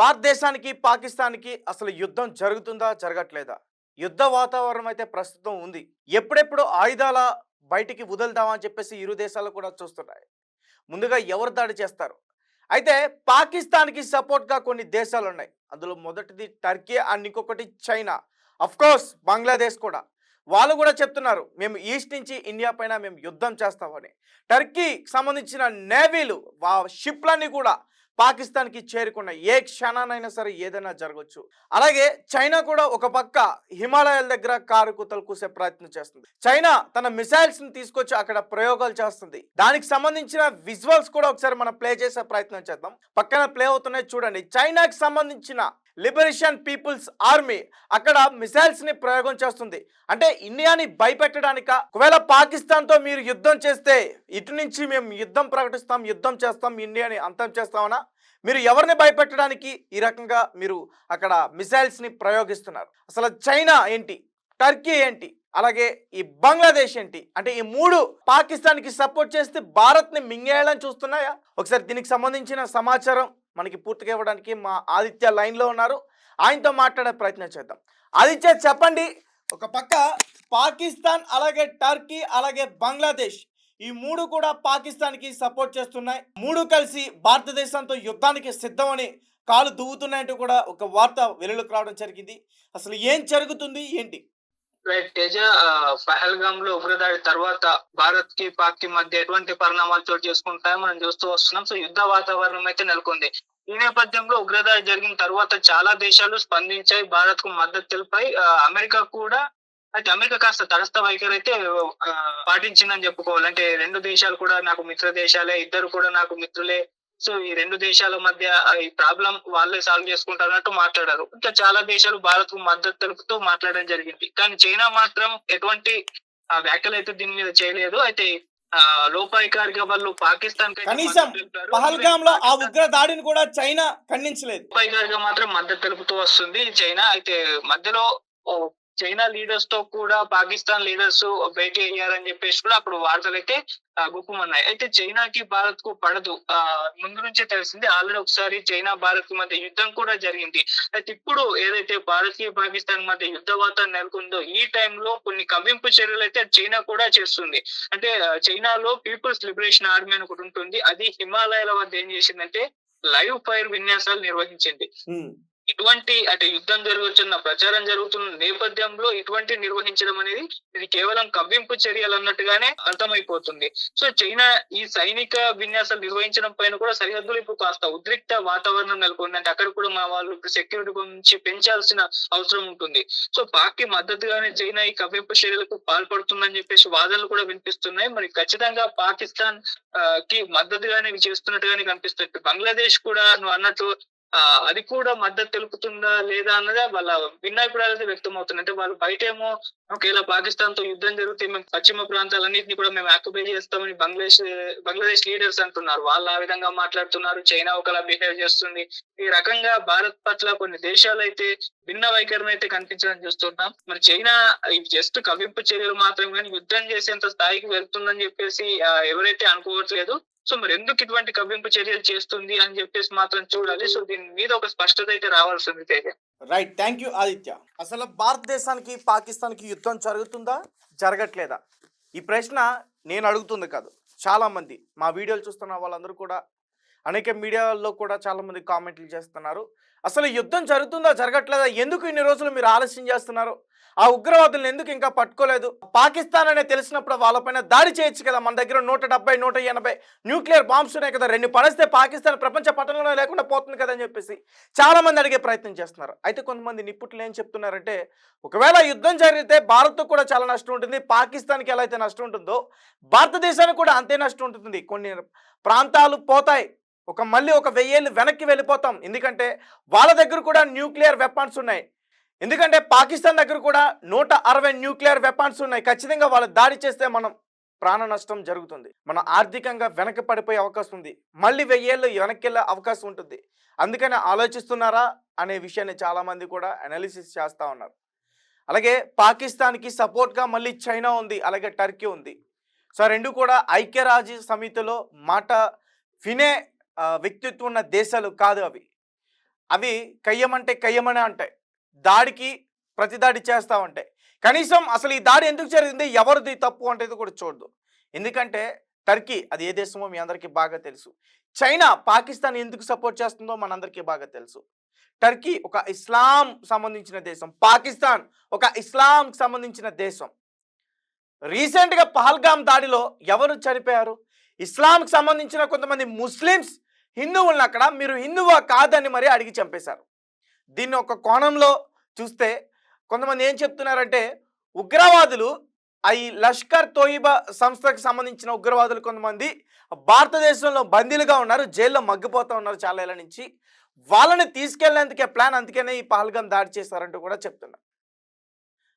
భారతదేశానికి పాకిస్తాన్కి అసలు యుద్ధం జరుగుతుందా జరగట్లేదా? యుద్ధ వాతావరణం అయితే ప్రస్తుతం ఉంది. ఎప్పుడెప్పుడు ఆయుధాల బయటికి వదులుదామా అని చెప్పేసి ఇరు దేశాలు కూడా చూస్తున్నాయి. ముందుగా ఎవరు దాడి చేస్తారు? అయితే పాకిస్తాన్కి సపోర్ట్గా కొన్ని దేశాలు ఉన్నాయి అందులో మొదటిది టర్కీ అండ్ ఇంకొకటి చైనా. అఫ్ కోర్స్ బంగ్లాదేశ్ కూడా. వాళ్ళు కూడా చెప్తున్నారు మేము ఈస్ట్ నుంచి ఇండియా పైన మేము యుద్ధం చేస్తామని. టర్కీకి సంబంధించిన నేవీలు వా షిప్లన్నీ కూడా పాకిస్తాన్కి చేరుకున్న ఏ క్షణానైనా సరే ఏదైనా జరగవచ్చు అలాగే చైనా కూడా ఒక పక్క హిమాలయాల దగ్గర కారు కూతలు కూసే ప్రయత్నం చేస్తుంది. చైనా తన మిసైల్స్ని తీసుకొచ్చి అక్కడ ప్రయోగాలు చేస్తుంది. దానికి సంబంధించిన విజువల్స్ కూడా ఒకసారి మనం ప్లే చేసే ప్రయత్నం చేద్దాం. పక్కన ప్లే అవుతున్నాయి చూడండి. చైనాకి సంబంధించిన లిబరేషన్ పీపుల్స్ ఆర్మీ అక్కడ మిసైల్స్ని ప్రయోగం చేస్తుంది. అంటే ఇండియాని భయపెట్టడానిక? ఒకవేళ పాకిస్తాన్తో మీరు యుద్ధం చేస్తే ఇటు నుంచి మేము యుద్ధం ప్రకటిస్తాం యుద్ధం చేస్తాం ఇండియాని అంతం చేస్తామనా? మీరు ఎవరిని భయపెట్టడానికి ఈ రకంగా మీరు అక్కడ మిసైల్స్ని ప్రయోగిస్తున్నారు? అసలు చైనా ఏంటి? టర్కీ ఏంటి? అలాగే ఈ బంగ్లాదేశ్ ఏంటి? అంటే ఈ మూడు పాకిస్తాన్కి సపోర్ట్ చేస్తే భారత్ని మింగేయాలని చూస్తున్నాయా? ఒకసారి దీనికి సంబంధించిన సమాచారం మనకి పూర్తిగా ఇవ్వడానికి మా ఆదిత్య లైన్లో ఉన్నారు. ఆయనతో మాట్లాడే ప్రయత్నం చేద్దాం. ఆదిత్య చెప్పండి. ఒక పక్క పాకిస్తాన్ అలాగే టర్కీ అలాగే బంగ్లాదేశ్ ఈ మూడు కూడా పాకిస్తాన్కి సపోర్ట్ చేస్తున్నాయి. మూడు కలిసి భారతదేశంతో యుద్ధానికి సిద్ధమని కాలు దువ్వుతున్నాయంటూ కూడా ఒక వార్త వెలుగులోకి రావడం జరిగింది. అసలు ఏం జరుగుతుంది? ఏంటి? రైట్ తేజ పహల్గామ్లో ఉగ్రదాడి తర్వాత భారత్కి పాక్కి మధ్య ఎటువంటి పరిణామాలు చోటు చేసుకుంటాయో మనం చూస్తూ వస్తున్నాం. సో యుద్ధ వాతావరణం అయితే నెలకొంది. ఈ నేపథ్యంలో ఉగ్రదాడి జరిగిన తర్వాత చాలా దేశాలు స్పందించాయి. భారత్కు మద్దతు తెలిపాయి. అమెరికా కూడా అయితే అమెరికా కాస్త తటస్థ వైఖరి అయితే పాటించిందని చెప్పుకోవాలి. అంటే రెండు దేశాలు కూడా నాకు మిత్ర దేశాలే ఇద్దరు కూడా నాకు మిత్రులే. సో ఈ రెండు దేశాల మధ్య ఈ ప్రాబ్లం వాళ్ళే సాల్వ్ చేసుకుంటారు అన్నట్టు మాట్లాడారు. ఇంకా చాలా దేశాలు భారత్కు మద్దతు తెలుపుతూ మాట్లాడడం జరిగింది. కానీ చైనా మాత్రం ఎటువంటి వ్యాఖ్యలు అయితే దీని మీద చేయలేదు. అయితే లోపాయికారిగా వాళ్ళు పాకిస్తాన్ కనీసం పహల్గామ్లో ఆ ఉగ్ర దాడిని కూడా చైనా ఖండించలేదు. లోపాయికారిగా మాత్రం మద్దతు తెలుపుతూ వస్తుంది చైనా. అయితే మధ్యలో చైనా లీడర్స్తో కూడా పాకిస్తాన్ లీడర్స్ భేటీ అయ్యారని చెప్పేసి కూడా అప్పుడు వార్తలు అయితే గుప్పమన్నాయి. అయితే చైనాకి భారత్కు పడదు. ఆ, ముందు నుంచే తెలిసింది ఆల్రెడీ ఒకసారి చైనా భారత్కి మధ్య యుద్ధం కూడా జరిగింది. అయితే ఇప్పుడు ఏదైతే భారత్ పాకిస్తాన్ మధ్య యుద్ధ వాతావరణం నెలకొందో ఈ టైంలో కొన్ని కవ్వింపు చర్యలు అయితే చైనా కూడా చేస్తుంది. అంటే చైనాలో పీపుల్స్ లిబరేషన్ ఆర్మీ అని ఒకటి ఉంటుంది. అది హిమాలయాల వద్ద ఏం చేసిందంటే లైవ్ ఫైర్ విన్యాసాలు నిర్వహించింది. ఇటువంటి అంటే యుద్ధం జరుగుతున్న ప్రచారం జరుగుతున్న నేపథ్యంలో ఇటువంటి నిర్వహించడం అనేది ఇది కేవలం కవ్వింపు చర్యలు అన్నట్టుగానే అర్థమైపోతుంది. సో చైనా ఈ సైనిక విన్యాసాలు నిర్వహించడం పైన కూడా సరిహద్దులు ఇప్పుడు కాస్త ఉద్రిక్త వాతావరణం నెలకొంది అంటే అక్కడ కూడా మా వాళ్ళు ఇప్పుడు సెక్యూరిటీ గురించి పెంచాల్సిన అవసరం ఉంటుంది. సో పాక్కి మద్దతుగానే చైనా ఈ కవ్వింపు చర్యలకు పాల్పడుతుందని చెప్పేసి వాదనలు కూడా వినిపిస్తున్నాయి. మరి ఖచ్చితంగా పాకిస్తాన్కి మద్దతుగానే చేస్తున్నట్టుగానే కనిపిస్తుంది. బంగ్లాదేశ్ కూడా నువ్వు అన్నట్టు అది కూడా మద్దతు తెలుపుతుందా లేదా అన్నదే వాళ్ళ భిన్నాభిప్రాయాలు వ్యక్తం అవుతున్నాయి అంటే వాళ్ళు బయట ఏమో ఒకవేళ పాకిస్తాన్తో యుద్ధం జరిగితే మేము పశ్చిమ ప్రాంతాలన్నింటినీ కూడా మేము ఆక్యుపై చేస్తామని బంగ్లాదేశ్ బంగ్లాదేశ్ లీడర్స్ అంటున్నారు. వాళ్ళు ఆ విధంగా మాట్లాడుతున్నారు. చైనా ఒకలా బిహేవ్ చేస్తుంది. ఈ రకంగా భారత్ పట్ల కొన్ని దేశాలు అయితే భిన్న వైఖరిని అయితే కనిపించడం చూస్తున్నాం. మరి చైనా జస్ట్ కవింపు చర్యలు మాత్రమే కానీ యుద్ధం చేసేంత స్థాయికి వెళ్తుందని చెప్పేసి ఎవరైతే అనుకోవట్లేదు. సో మరి ఎందుకు ఇటువంటి కవ్వింపు చర్యలు చేస్తుంది అని చెప్పేసి మాత్రం చూడాలి. సో దీని మీద ఒక స్పష్టత అయితే రావాల్సింది Teja. Right thank you Aditya అసలు భారతదేశానికి పాకిస్తాన్కి యుద్ధం జరుగుతుందా? జరగట్లేదా? ఈ ప్రశ్న నేను అడుగుతుంది కాదు. చాలా మంది మా వీడియోలు చూస్తున్న వాళ్ళందరూ కూడా అనేక మీడియాల్లో కూడా చాలా మంది కామెంట్లు చేస్తున్నారు. అసలు యుద్ధం జరుగుతుందా జరగట్లేదా? ఎందుకు ఇన్ని రోజులు మీరు ఆలస్యం చేస్తున్నారు? ఆ ఉగ్రవాదులను ఎందుకు ఇంకా పట్టుకోలేదు? పాకిస్తాన్ అనే తెలిసినప్పుడు వాళ్ళపైన దాడి చేయొచ్చు కదా మన దగ్గర నూట డెబ్బై నూట ఎనభై న్యూక్లియర్ బాంబ్స్ ఉన్నాయి కదా రెండు పడేస్తే పాకిస్తాన్ ప్రపంచ పట్టణంలో లేకుండా పోతుంది కదా అని చెప్పేసి చాలా మంది అడిగే ప్రయత్నం చేస్తున్నారు. అయితే కొంతమంది నిపుణులు ఏం చెప్తున్నారంటే ఒకవేళ యుద్ధం జరిగితే భారత్ కూడా చాలా నష్టం ఉంటుంది పాకిస్తాన్కి ఎలా అయితే నష్టం ఉంటుందో భారతదేశానికి కూడా అంతే నష్టం ఉంటుంది కొన్ని ప్రాంతాలు పోతాయి. ఒక మళ్ళీ ఒక వెయ్యేళ్ళు వెనక్కి వెళ్ళిపోతాం. ఎందుకంటే వాళ్ళ దగ్గర కూడా న్యూక్లియర్ వెపన్స్ ఉన్నాయి. ఎందుకంటే పాకిస్తాన్ దగ్గర కూడా నూట అరవై న్యూక్లియర్ వెపన్స్ ఉన్నాయి. ఖచ్చితంగా వాళ్ళు దాడి చేస్తే మనం ప్రాణ నష్టం జరుగుతుంది. మనం ఆర్థికంగా వెనక్కి పడిపోయే అవకాశం ఉంది. మళ్ళీ వెయ్యేళ్ళు వెనక్కి వెళ్ళే అవకాశం ఉంటుంది. అందుకని ఆలోచిస్తున్నారా అనే విషయాన్ని చాలామంది కూడా అనాలిసిస్ చేస్తూ ఉన్నారు. అలాగే పాకిస్తాన్కి సపోర్ట్గా మళ్ళీ చైనా ఉంది. అలాగే టర్కీ ఉంది. సో రెండు కూడా ఐక్యరాజ్య సమితిలో మాట వినే వ్యక్తిత్వం ఉన్న దేశాలు కాదు అవి. అవి కయ్యమంటే కయ్యమనే అంటాయి. దాడికి ప్రతి దాడి చేస్తా ఉంటాయి. కనీసం అసలు ఈ దాడి ఎందుకు జరిగింది? ఎవరిది తప్పు అంటే కూడా చూడదు. ఎందుకంటే టర్కీ అది ఏ దేశమో మీ అందరికీ బాగా తెలుసు. చైనా పాకిస్తాన్ ఎందుకు సపోర్ట్ చేస్తుందో మనందరికీ బాగా తెలుసు. టర్కీ ఒక ఇస్లాం సంబంధించిన దేశం. పాకిస్తాన్ ఒక ఇస్లాంకి సంబంధించిన దేశం. రీసెంట్గా పహల్గామ్ దాడిలో ఎవరు చనిపోయారు? ఇస్లాంకి సంబంధించిన కొంతమంది ముస్లిమ్స్ హిందువులను అక్కడ మీరు హిందువా కాదని మరి అడిగి చంపేశారు. దీన్ని ఒక కోణంలో చూస్తే కొంతమంది ఏం చెప్తున్నారంటే ఉగ్రవాదులు ఆ ఈ లష్కర్ తోయిబా సంస్థకు సంబంధించిన ఉగ్రవాదులు కొంతమంది భారతదేశంలో బందీలుగా ఉన్నారు జైల్లో మగ్గిపోతూ ఉన్నారు చాలా ఏళ్ళ నుంచి. వాళ్ళని తీసుకెళ్ళేందుకే ప్లాన్ అందుకనే ఈ పహల్గం దాడి చేశారంటూ కూడా చెప్తున్నారు.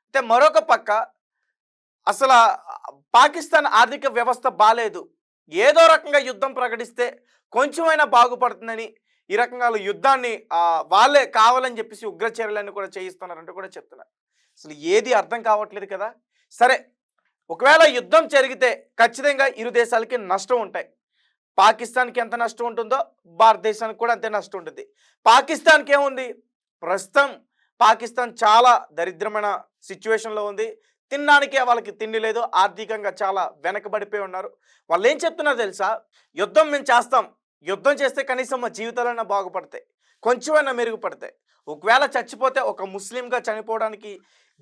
అయితే మరొక పక్క అసలు పాకిస్తాన్ ఆర్థిక వ్యవస్థ బాగాలేదు ఏదో రకంగా యుద్ధం ప్రకటిస్తే కొంచెమైనా బాగుపడుతుందని ఈ రకంగా యుద్ధాన్ని వాళ్ళే కావాలని చెప్పేసి ఉగ్ర చర్యలన్నీ కూడా చేయిస్తున్నారంటూ కూడా చెప్తున్నారు. అసలు ఏది అర్థం కావట్లేదు కదా? సరే ఒకవేళ యుద్ధం జరిగితే ఖచ్చితంగా ఇరు దేశాలకి నష్టం ఉంటాయి. పాకిస్తాన్కి ఎంత నష్టం ఉంటుందో భారతదేశానికి కూడా అంతే నష్టం ఉంటుంది. పాకిస్తాన్కి ఏముంది? ప్రస్తుతం పాకిస్తాన్ చాలా దరిద్రమైన సిచ్యువేషన్లో ఉంది. తినడానికే వాళ్ళకి తిండి లేదు ఆర్థికంగా చాలా వెనకబడిపోయి ఉన్నారు. వాళ్ళు ఏం చెప్తున్నారు తెలుసా? యుద్ధం మేము చేస్తాం. యుద్ధం చేస్తే కనీసం మా జీవితాలైనా బాగుపడతాయి. కొంచెమైనా మెరుగుపడతాయి. ఒకవేళ చచ్చిపోతే ఒక ముస్లింగా చనిపోవడానికి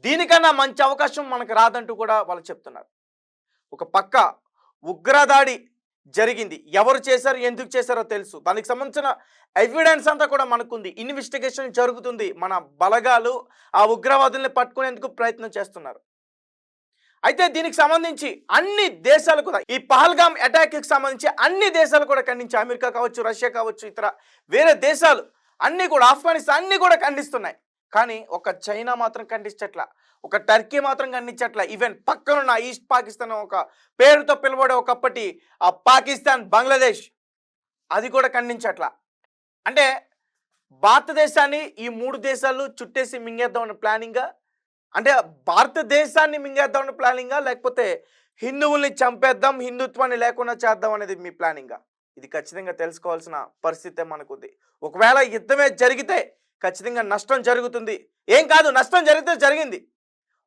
దీనికన్నా మంచి అవకాశం మనకు రాదంటూ కూడా వాళ్ళు చెప్తున్నారు. ఒక పక్క ఉగ్రదాడి జరిగింది. ఎవరు చేశారు ఎందుకు చేశారో తెలుసు. దానికి సంబంధించిన ఎవిడెన్స్ అంతా కూడా మనకుంది. ఇన్వెస్టిగేషన్ జరుగుతుంది. మన బలగాలు ఆ ఉగ్రవాదుల్ని పట్టుకునేందుకు ప్రయత్నం చేస్తున్నారు. అయితే దీనికి సంబంధించి అన్ని దేశాలు కూడా ఈ పహల్గామ్ అటాక్కి సంబంధించి అన్ని దేశాలు కూడా ఖండించి అమెరికా కావచ్చు రష్యా కావచ్చు ఇతర వేరే దేశాలు అన్నీ కూడా ఆఫ్ఘనిస్తాన్ అన్నీ కూడా ఖండిస్తున్నాయి. కానీ ఒక చైనా మాత్రం ఖండించట్ల. ఒక టర్కీ మాత్రం ఖండించట్ల. ఈవెన్ పక్కనున్న ఈస్ట్ పాకిస్తాన్ ఒక పేరుతో పిలువడే ఒకప్పటి ఆ పాకిస్తాన్ బంగ్లాదేశ్ అది కూడా ఖండించట్ల. అంటే భారతదేశాన్ని ఈ మూడు దేశాలు చుట్టేసి మింగేద్దామన్న ప్లానింగ్గా అంటే భారతదేశాన్ని మింగేద్దామని ప్లానింగా లేకపోతే హిందువుల్ని చంపేద్దాం హిందుత్వాన్ని లేకుండా చేద్దాం అనేది మీ ప్లానింగా? ఇది ఖచ్చితంగా తెలుసుకోవాల్సిన పరిస్థితే మనకుంది. ఒకవేళ యుద్ధమే జరిగితే ఖచ్చితంగా నష్టం జరుగుతుంది. ఏం కాదు నష్టం జరిగితే జరిగింది.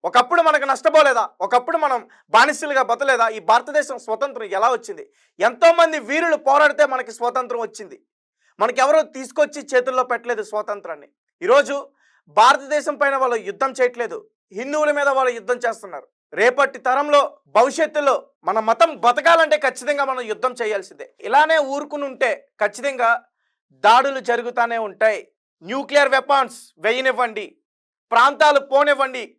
ఒకప్పుడు మనకు నష్టపోలేదా? ఒకప్పుడు మనం బానిసలుగా బతలేదా? ఈ భారతదేశం స్వతంత్రం ఎలా వచ్చింది? ఎంతోమంది వీరులు పోరాడితే మనకి స్వాతంత్రం వచ్చింది. మనకి ఎవరో తీసుకొచ్చి చేతుల్లో పెట్టలేదు స్వాతంత్రాన్ని. ఈరోజు భారతదేశం పైన వాళ్ళు యుద్ధం చేయట్లేదు. హిందువుల మీద వాళ్ళు యుద్ధం చేస్తున్నారు. రేపటి తరంలో భవిష్యత్తులో మన మతం బతకాలంటే ఖచ్చితంగా మనం యుద్ధం చేయాల్సిందే. ఇలానే ఊరుకుని ఉంటే ఖచ్చితంగా దాడులు జరుగుతూనే ఉంటాయి. న్యూక్లియర్ వెపన్స్ వేయనివ్వండి. ప్రాంతాలు పోనివ్వండి.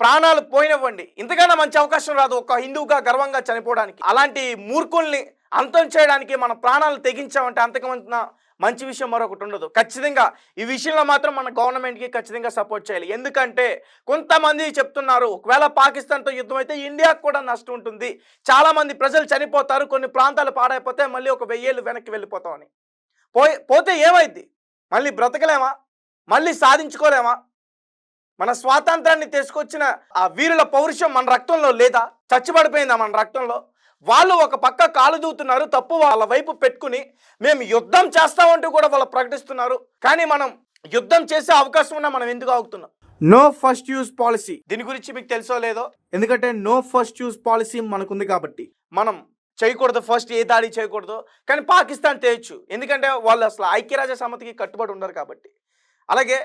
ప్రాణాలు పోయినివ్వండి. ఇంతకన్నా మంచి అవకాశం రాదు ఒక హిందువుగా గర్వంగా చనిపోవడానికి. అలాంటి మూర్ఖుల్ని అంతం చేయడానికి మన ప్రాణాలు తెగించామంటే అంతకమంత మంచి విషయం మరొకటి ఉండదు. ఖచ్చితంగా ఈ విషయంలో మాత్రం మన గవర్నమెంట్కి ఖచ్చితంగా సపోర్ట్ చేయాలి. ఎందుకంటే కొంతమంది చెప్తున్నారు ఒకవేళ పాకిస్తాన్తో యుద్ధం అయితే ఇండియాకు కూడా నష్టం ఉంటుంది. చాలామంది ప్రజలు చనిపోతారు కొన్ని ప్రాంతాలు పాడైపోతే మళ్ళీ ఒక వెయ్యేళ్ళు వెనక్కి వెళ్ళిపోతామని పోయి పోతే ఏమైంది మళ్ళీ బ్రతకలేమా? మళ్ళీ సాధించుకోలేమా? మన స్వాతంత్రాన్ని తీసుకొచ్చిన ఆ వీరుల పౌరుషం మన రక్తంలో లేదా? చచ్చిపడిపోయిందా మన రక్తంలో? వాళ్ళు ఒక పక్క కాలు దూతున్నారు తప్పు వాళ్ళ వైపు పెట్టుకుని మేము యుద్ధం చేస్తామంటూ కూడా వాళ్ళు ప్రకటిస్తున్నారు. కానీ మనం యుద్ధం చేసే అవకాశం ఉన్నా మనం ఎందుకు ఆగుతున్నాం? నో ఫస్ట్ యూజ్ పాలసీ దీని గురించి మీకు తెలుసో లేదో? ఎందుకంటే నో ఫస్ట్ యూజ్ పాలసీ మనకుంది కాబట్టి. మనం చేయకూడదు ఫస్ట్ ఏ దాడి చేయకూడదు. కానీ పాకిస్తాన్ చేయొచ్చు ఎందుకంటే వాళ్ళు అసలు ఐక్యరాజ్య సమితికి కట్టుబడి ఉండరు కాబట్టి. అలాగే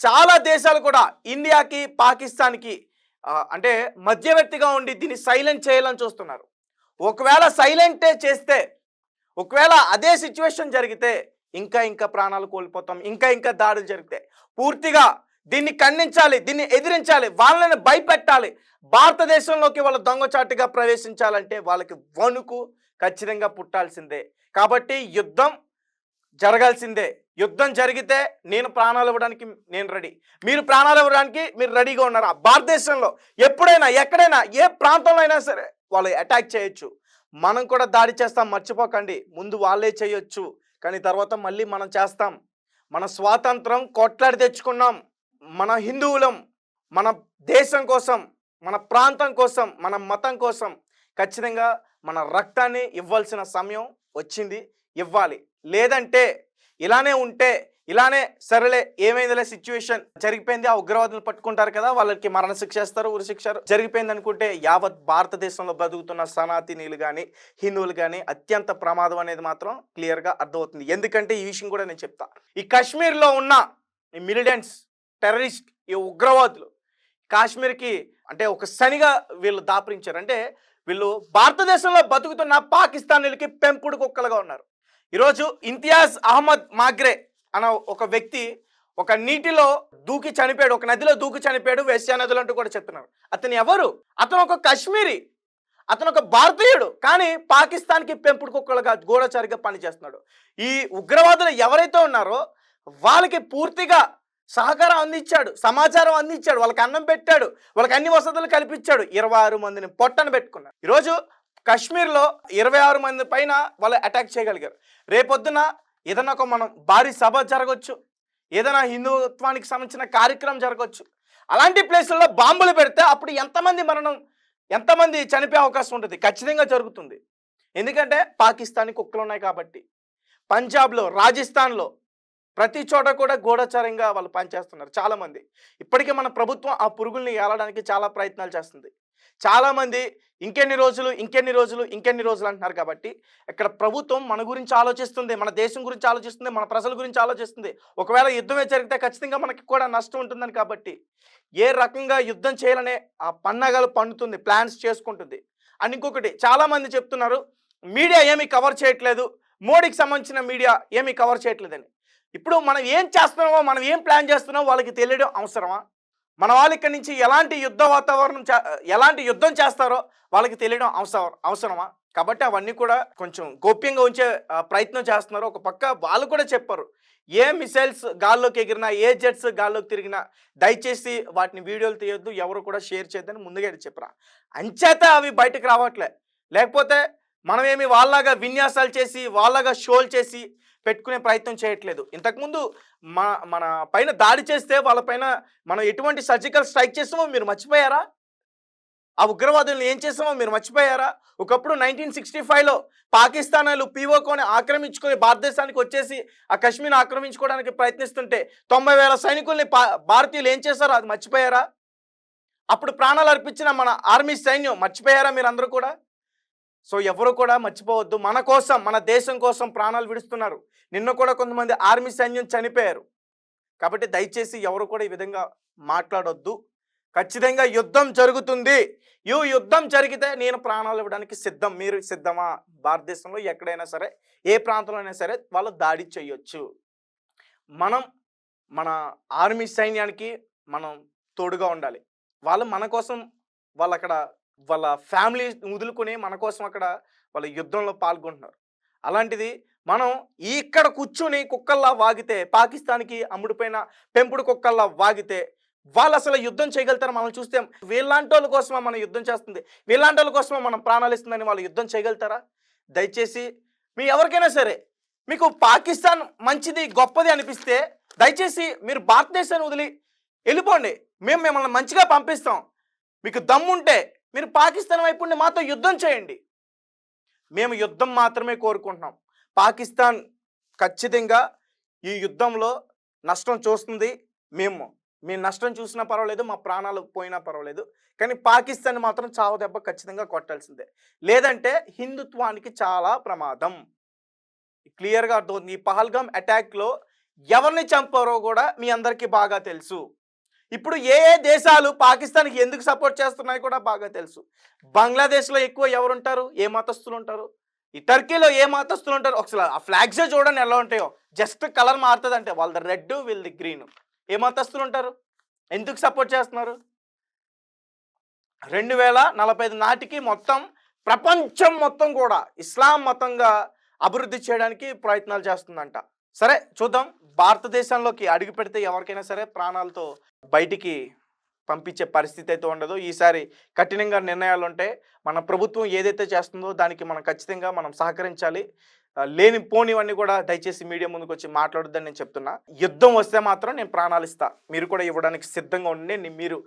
చాలా దేశాలు కూడా ఇండియాకి పాకిస్తాన్కి అంటే మధ్యవర్తిగా ఉండి దీన్ని సైలెంట్ చేయాలని చూస్తున్నారు. ఒకవేళ సైలెంటే చేస్తే ఒకవేళ అదే సిచ్యువేషన్ జరిగితే ఇంకా ఇంకా ప్రాణాలు కోల్పోతాం ఇంకా ఇంకా దాడులు జరిగితే. పూర్తిగా దీన్ని ఖండించాలి దీన్ని ఎదిరించాలి వాళ్ళని భయపెట్టాలి. భారతదేశంలోకి వాళ్ళు దొంగచాటుగా ప్రవేశించాలంటే వాళ్ళకి వణుకు ఖచ్చితంగా పుట్టాల్సిందే. కాబట్టి యుద్ధం జరగాల్సిందే. యుద్ధం జరిగితే నేను ప్రాణాలు ఇవ్వడానికి నేను రెడీ. మీరు ప్రాణాలు ఇవ్వడానికి మీరు రెడీగా ఉన్నారా. భారతదేశంలో ఎప్పుడైనా ఎక్కడైనా ఏ ప్రాంతంలో అయినా సరే వాళ్ళు అటాక్ చేయొచ్చు. మనం కూడా దాడి చేస్తాం మర్చిపోకండి. ముందు వాళ్ళే చేయొచ్చు. కానీ తర్వాత మళ్ళీ మనం చేస్తాం. మన స్వాతంత్రం కొట్లాడి తెచ్చుకున్నాం. మన హిందువులం మన దేశం కోసం మన ప్రాంతం కోసం మన మతం కోసం ఖచ్చితంగా మన రక్తాన్ని ఇవ్వాల్సిన సమయం వచ్చింది. ఇవ్వాలి. లేదంటే ఇలానే ఉంటే ఇలానే సరేలే ఏమైందిలే సిచ్యువేషన్ జరిగిపోయింది ఆ ఉగ్రవాదులు పట్టుకుంటారు కదా వాళ్ళకి మరణ శిక్ష ఇస్తారు ఉరి జరిగిపోయింది అనుకుంటే యావత్ భారతదేశంలో బతుకుతున్న సనాతినీలు కానీ హిందువులు కానీ అత్యంత ప్రమాదం అనేది మాత్రం క్లియర్గా అర్థమవుతుంది. ఎందుకంటే ఈ విషయం కూడా నేను చెప్తా. ఈ కాశ్మీర్లో ఉన్న ఈ మిలిటెంట్స్ టెర్రరిస్ట్ ఈ ఉగ్రవాదులు కాశ్మీర్కి అంటే ఒక శనిగా వీళ్ళు దాపరించారు. అంటే వీళ్ళు భారతదేశంలో బతుకుతున్న పాకిస్తానీలకి పెంపుడు కుక్కలుగా ఉన్నారు. ఈరోజు ఇంతియాజ్ అహ్మద్ మాగ్రే అన్న ఒక వ్యక్తి ఒక నీటిలో దూకి చనిపోయాడు ఒక నదిలో దూకి చనిపోయాడు వేశ్యా నదులు అంటూ కూడా చెప్తున్నారు. అతను ఎవరు? అతను ఒక కశ్మీరీ. అతను ఒక భారతీయుడు కానీ పాకిస్తాన్కి పెంపుడు కుక్కలుగా గూఢచారిగా పనిచేస్తున్నాడు. ఈ ఉగ్రవాదులు ఎవరైతే ఉన్నారో వాళ్ళకి పూర్తిగా సహకారం అందించాడు సమాచారం అందించాడు వాళ్ళకి అన్నం పెట్టాడు వాళ్ళకి అన్ని వసతులు కల్పించాడు. ఇరవై ఆరు మందిని పొట్టను పెట్టుకున్నాడు ఈరోజు కాశ్మీర్లో ఇరవై ఆరు మంది పైన వాళ్ళు అటాక్ చేయగలిగారు. రేపొద్దున ఏదైనా ఒక మనం భారీ సభ జరగవచ్చు ఏదైనా హిందుత్వానికి సంబంధించిన కార్యక్రమం జరగవచ్చు అలాంటి ప్లేసుల్లో బాంబులు పెడితే అప్పుడు ఎంతమంది మరణం ఎంతమంది చనిపోయే అవకాశం ఉంటుంది? ఖచ్చితంగా జరుగుతుంది. ఎందుకంటే పాకిస్తాన్ కుక్కలు ఉన్నాయి కాబట్టి. పంజాబ్లో రాజస్థాన్లో ప్రతి చోట కూడా గూఢచారంగా వాళ్ళు పనిచేస్తున్నారు చాలామంది. ఇప్పటికే మన ప్రభుత్వం ఆ పురుగుల్ని ఏలడానికి చాలా ప్రయత్నాలు చేస్తుంది. చాలామంది ఇంకెన్ని రోజులు ఇంకెన్ని రోజులు ఇంకెన్ని రోజులు అంటున్నారు కాబట్టి ఇక్కడ ప్రభుత్వం మన గురించి ఆలోచిస్తుంది మన దేశం గురించి ఆలోచిస్తుంది మన ప్రజల గురించి ఆలోచిస్తుంది. ఒకవేళ యుద్ధమే జరిగితే ఖచ్చితంగా మనకి కూడా నష్టం ఉంటుందని కాబట్టి ఏ రకంగా యుద్ధం చేయాలనే ఆ పన్నాగాలు పండుతుంది ప్లాన్స్ చేసుకుంటుంది. అండ్ ఇంకొకటి చాలామంది చెప్తున్నారు మీడియా ఏమీ కవర్ చేయట్లేదు మోడీకి సంబంధించిన మీడియా ఏమీ కవర్ చేయట్లేదని. ఇప్పుడు మనం ఏం చేస్తున్నామో మనం ఏం ప్లాన్ చేస్తున్నామో వాళ్ళకి తెలియడం అవసరమా? మన వాళ్ళు ఇక్కడి నుంచి ఎలాంటి యుద్ధ వాతావరణం ఎలాంటి యుద్ధం చేస్తారో వాళ్ళకి తెలియడం అవసరం అవసరమా? కాబట్టి అవన్నీ కూడా కొంచెం గోప్యంగా ఉంచే ప్రయత్నం చేస్తున్నారు. ఒక పక్క వాళ్ళు కూడా చెప్పారు. ఏ మిసైల్స్ గాల్లోకి ఎగిరినా ఏ జెట్స్ గాల్లోకి తిరిగినా దయచేసి వాటిని వీడియోలు తీయొద్దు ఎవరు కూడా షేర్ చేయొద్దని ముందుగా చెప్పరా అంచేత అవి బయటకు రావట్లే. లేకపోతే మనమేమి వాళ్ళలాగా విన్యాసాలు చేసి వాళ్ళగా షోలు చేసి పెట్టుకునే ప్రయత్నం చేయట్లేదు. ఇంతకుముందు మన మన పైన దాడి చేస్తే వాళ్ళపైన మనం ఎటువంటి సర్జికల్ స్ట్రైక్ చేస్తామో మీరు మర్చిపోయారా? ఆ ఉగ్రవాదులను ఏం చేస్తామో మీరు మర్చిపోయారా? ఒకప్పుడు నైన్టీన్ సిక్స్టీ ఫైవ్లో పాకిస్తానాలు పీఓకోని ఆక్రమించుకొని భారతదేశానికి వచ్చేసి ఆ కశ్మీర్ ఆక్రమించుకోవడానికి ప్రయత్నిస్తుంటే తొంభై వేల సైనికుల్ని పా భారతీయులు ఏం చేశారో? అది మర్చిపోయారా? అప్పుడు ప్రాణాలు అర్పించిన మన ఆర్మీ సైన్యం మర్చిపోయారా మీరు అందరూ కూడా? సో ఎవరు కూడా మర్చిపోవద్దు. మన కోసం మన దేశం కోసం ప్రాణాలు విడుస్తున్నారు. నిన్న కూడా కొంతమంది ఆర్మీ సైన్యం చనిపోయారు. కాబట్టి దయచేసి ఎవరు కూడా ఈ విధంగా మాట్లాడొద్దు. ఖచ్చితంగా యుద్ధం జరుగుతుంది. ఈ యుద్ధం జరిగితే నేను ప్రాణాలు ఇవ్వడానికి సిద్ధం. మీరు సిద్ధమా? భారతదేశంలో ఎక్కడైనా సరే ఏ ప్రాంతంలో అయినా సరే వాళ్ళు దాడి చేయొచ్చు. మనం మన ఆర్మీ సైన్యానికి మనం తోడుగా ఉండాలి. వాళ్ళు మన కోసం వాళ్ళు అక్కడ వాళ్ళ ఫ్యామిలీ వదులుకొని మన కోసం అక్కడ వాళ్ళ యుద్ధంలో పాల్గొంటున్నారు. అలాంటిది మనం ఇక్కడ కూర్చుని కుక్కల్లా వాగితే పాకిస్తాన్కి అమ్ముడిపోయిన పెంపుడు కుక్కల్లా వాగితే వాళ్ళు అసలు యుద్ధం చేయగలుగుతారు మనం చూస్తే వీళ్ళంటి వాళ్ళ కోసమే మనం యుద్ధం చేస్తుంది. వీళ్ళంటి వాళ్ళ కోసమే మనం ప్రాణాలు ఇస్తుందని వాళ్ళు యుద్ధం చేయగలుగుతారా? దయచేసి మీ ఎవరికైనా సరే మీకు పాకిస్తాన్ మంచిది గొప్పది అనిపిస్తే దయచేసి మీరు భారతదేశాన్ని వదిలి వెళ్ళిపోండి. మేము మిమ్మల్ని మంచిగా పంపిస్తాం. మీకు దమ్ముంటే మీరు పాకిస్తాన్ వైపు ఉండి మాతో యుద్ధం చేయండి. మేము యుద్ధం మాత్రమే కోరుకుంటున్నాం. పాకిస్తాన్ ఖచ్చితంగా ఈ యుద్ధంలో నష్టం చూస్తుంది. మేము మీ నష్టం చూసినా పర్వాలేదు మా ప్రాణాలు పోయినా పర్వాలేదు. కానీ పాకిస్తాన్ మాత్రం చావ దెబ్బ ఖచ్చితంగా కొట్టాల్సిందే. లేదంటే హిందుత్వానికి చాలా ప్రమాదం. క్లియర్గా అర్థమవుతుంది. ఈ పహల్గామ్ అటాక్లో ఎవరిని చంపారో కూడా మీ అందరికీ బాగా తెలుసు. ఇప్పుడు ఏ ఏ దేశాలు పాకిస్తాన్కి ఎందుకు సపోర్ట్ చేస్తున్నాయో కూడా బాగా తెలుసు. బంగ్లాదేశ్లో ఎక్కువ ఎవరుంటారు? ఏ మతస్థులు ఉంటారు ఈ టర్కీలో ఏ మతస్థులు ఉంటారు ఒకసారి ఆ ఫ్లాగ్సే చూడండి ఎలా ఉంటాయో. జస్ట్ కలర్ మారుతుంది అంటే వాళ్ళది రెడ్ వీళ్ళది గ్రీన్. ఏ మతస్థులు ఉంటారు ఎందుకు సపోర్ట్ చేస్తున్నారు? రెండు వేల నలభై ఐదు నాటికి మొత్తం ప్రపంచం మొత్తం కూడా ఇస్లాం మతంగా అభివృద్ధి చేయడానికి ప్రయత్నాలు చేస్తుందంట. సరే చూద్దాం. భారతదేశంలోకి అడుగు పెడితే ఎవరికైనా సరే ప్రాణాలతో బయటికి పంపించే పరిస్థితి అయితే ఉండదు. ఈసారి కఠినంగా నిర్ణయాలు ఉంటే మన ప్రభుత్వం ఏదైతే చేస్తుందో దానికి మనం ఖచ్చితంగా మనం సహకరించాలి. లేని పోనివన్నీ కూడా దయచేసి మీడియా ముందుకు వచ్చి మాట్లాడొద్దని నేను చెప్తున్నా. యుద్ధం వస్తే మాత్రం నేను ప్రాణాలు ఇస్తా. మీరు కూడా ఇవ్వడానికి సిద్ధంగా ఉండి మీరు